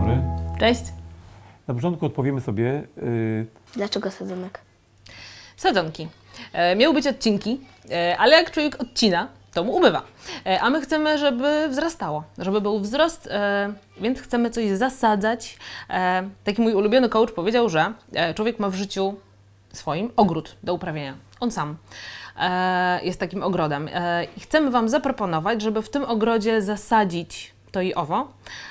dobry. Cześć. Na początku odpowiemy sobie, yy, Dlaczego sadzonek? Sadzonki. E, miały być odcinki, e, ale jak człowiek odcina, to mu ubywa. E, a my chcemy, żeby wzrastało, żeby był wzrost, e, więc chcemy coś zasadzać. E, taki mój ulubiony coach powiedział, że e, człowiek ma w życiu swoim ogród do uprawiania. On sam e, jest takim ogrodem. E, I chcemy Wam zaproponować, żeby w tym ogrodzie zasadzić to i owo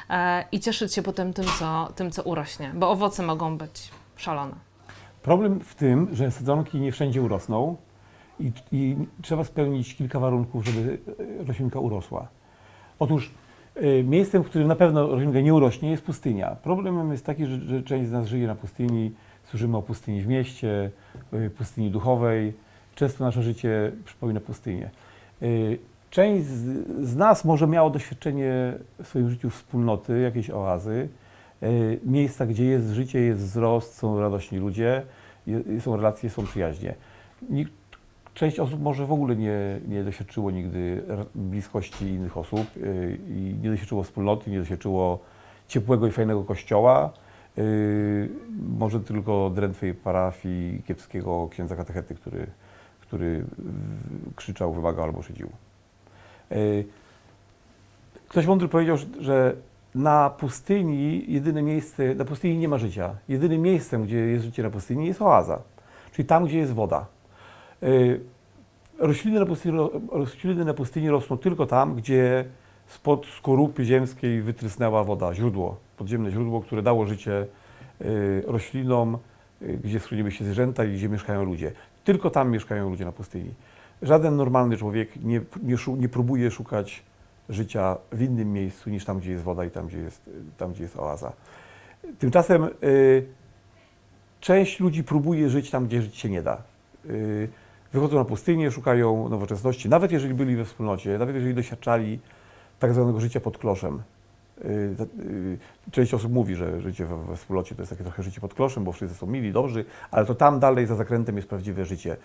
e, i cieszyć się potem tym co, tym, co urośnie, bo owoce mogą być szalone. problem w tym, że sadzonki nie wszędzie urosną i, i trzeba spełnić kilka warunków, żeby roślinka urosła. Otóż e, miejscem, w którym na pewno roślinka nie urośnie jest pustynia. Problemem jest taki, że, że część z nas żyje na pustyni, słyszymy o pustyni w mieście, e, pustyni duchowej. Często nasze życie przypomina pustynię. Część z, z nas może miało doświadczenie w swoim życiu wspólnoty, jakiejś oazy, e, miejsca, gdzie jest życie, jest wzrost, są radośni ludzie, je- są relacje, są przyjaźnie. Nikt, część osób może w ogóle nie, nie doświadczyło nigdy bliskości innych osób e, i nie doświadczyło wspólnoty, nie doświadczyło ciepłego i fajnego kościoła, e, może tylko drętwej parafii, kiepskiego księdza katechety, który, który krzyczał, wymagał albo szydził. E, Ktoś mądry powiedział, że- na pustyni jedyne miejsce, na pustyni nie ma życia. Jedynym miejscem, gdzie jest życie na pustyni jest oaza, czyli tam, gdzie jest woda. E, Rośliny na pustyni, ro- rośliny na pustyni rosną tylko tam, gdzie spod skorupy ziemskiej wytrysnęła woda, źródło, podziemne źródło, które dało życie e, roślinom, gdzie schroniły się zwierzęta i gdzie mieszkają ludzie. Tylko tam mieszkają ludzie na pustyni. Żaden normalny człowiek nie, nie, nie próbuje szukać życia w innym miejscu niż tam, gdzie jest woda i tam, gdzie jest, tam, gdzie jest oaza. Tymczasem y, część ludzi próbuje żyć tam, gdzie żyć się nie da. Y, wychodzą na pustynię, szukają nowoczesności, nawet jeżeli byli we wspólnocie, nawet jeżeli doświadczali tak zwanego życia pod kloszem. Y, y, Część osób mówi, że życie we, we wspólnocie to jest takie trochę życie pod kloszem, bo wszyscy są mili, dobrzy, ale to tam dalej za zakrętem jest prawdziwe życie.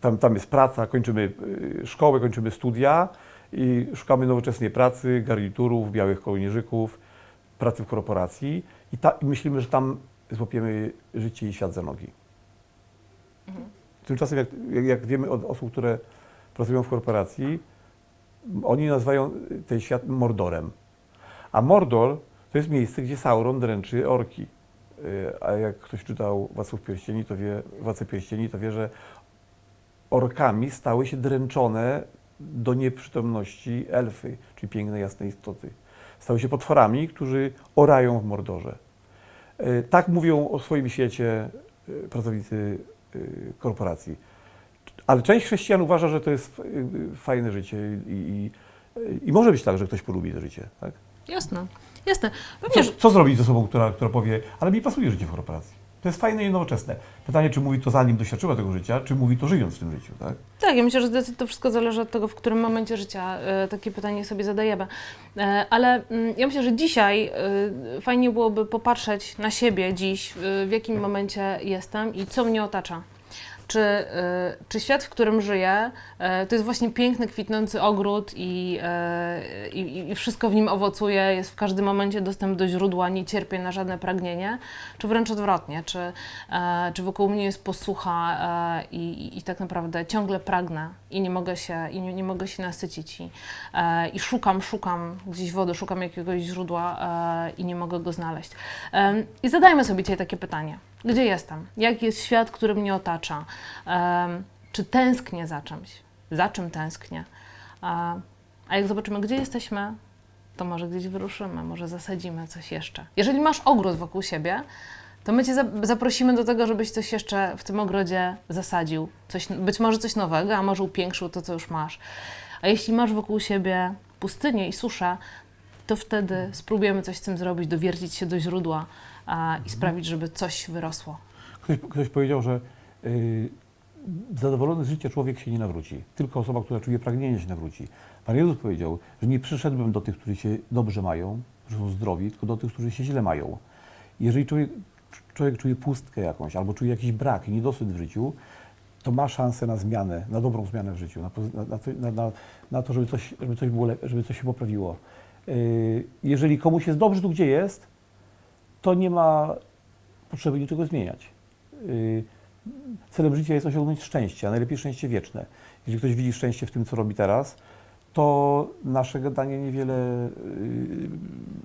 Tam, tam jest praca, kończymy y, szkołę, kończymy studia i szukamy nowoczesnej pracy, garniturów, białych kołnierzyków, pracy w korporacji i, ta, i myślimy, że tam złapiemy życie i świat za nogi. Tymczasem, jak, jak, wiemy od osób, które pracują w korporacji, oni nazywają ten świat Mordorem. A Mordor to jest miejsce, gdzie Sauron dręczy orki. Y, A jak ktoś czytał Władców Pierścieni, to wie, Władcę Pierścieni, to wie, że orkami stały się dręczone do nieprzytomności elfy, czyli piękne, jasne istoty. Stały się potworami, którzy orają w Mordorze. Y, Tak mówią o swoim świecie y, pracownicy y, korporacji. Ale część chrześcijan uważa, że to jest fajne życie i, i, i może być tak, że ktoś polubi to życie. Tak? Jasne, jasne. Co, Pewnie, że co zrobić z osobą, która, która powie, ale mi pasuje życie w korporacji? To jest fajne i nowoczesne. Pytanie, czy mówi to zanim doświadczyła tego życia, czy mówi to żyjąc w tym życiu, tak? Tak, ja myślę, że to wszystko zależy od tego, w którym momencie życia e, takie pytanie sobie zadajemy. E, ale mm, ja myślę, że dzisiaj e, fajnie byłoby popatrzeć na siebie dziś, w jakim momencie jestem i co mnie otacza. Czy, e, czy świat, w którym żyję, e, to jest właśnie piękny, kwitnący ogród i, e, i, i wszystko w nim owocuje, jest w każdym momencie dostęp do źródła, nie cierpię na żadne pragnienie, czy wręcz odwrotnie, czy, czy wokół mnie jest posłucha i, i, tak naprawdę ciągle pragnę i nie mogę się, i nie, nie mogę się nasycić i, i szukam, szukam gdzieś wody, szukam jakiegoś źródła i nie mogę go znaleźć. I zadajmy sobie dzisiaj takie pytanie. Gdzie jestem? Jaki jest świat, który mnie otacza? Em, czy tęsknię za czymś? Za czym tęsknię? A, a jak zobaczymy, gdzie jesteśmy, to może gdzieś wyruszymy, może zasadzimy coś jeszcze. Jeżeli masz ogród wokół siebie, to my Cię za- zaprosimy do tego, żebyś coś jeszcze w tym ogrodzie zasadził. Coś, być może coś nowego, a może upiększył to, co już masz. A jeśli masz wokół siebie pustynię i suszę, to wtedy spróbujemy coś z tym zrobić, dowiercić się do źródła i sprawić, żeby coś wyrosło. Ktoś, ktoś powiedział, że y, zadowolony z życia człowiek się nie nawróci. Tylko osoba, która czuje pragnienie się nawróci. Pan Jezus powiedział, że nie przyszedłem do tych, którzy się dobrze mają, którzy są zdrowi, tylko do tych, którzy się źle mają. Jeżeli człowiek, człowiek czuje pustkę jakąś, albo czuje jakiś brak niedosyt w życiu, to ma szansę na zmianę, na dobrą zmianę w życiu, na, na, na, na, to, żeby coś, żeby, coś było żeby coś się poprawiło. Yy, Jeżeli komuś jest dobrze tu, gdzie jest, to nie ma potrzeby niczego zmieniać. Y, Celem życia jest osiągnąć szczęście, a najlepiej szczęście wieczne. Jeżeli ktoś widzi szczęście w tym, co robi teraz, to nasze gadanie niewiele y,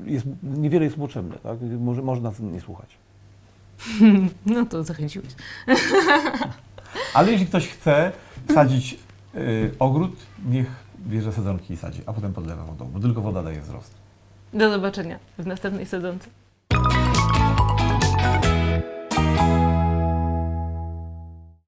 jest, niewiele jest mu potrzebne. Tak? Może, można nas nie słuchać. No to zachęciłeś. Ale jeśli ktoś chce sadzić y, ogród, niech bierze sadzonki i sadzi, a potem podlewa wodą, bo tylko woda daje wzrost. Do zobaczenia w następnej Bye.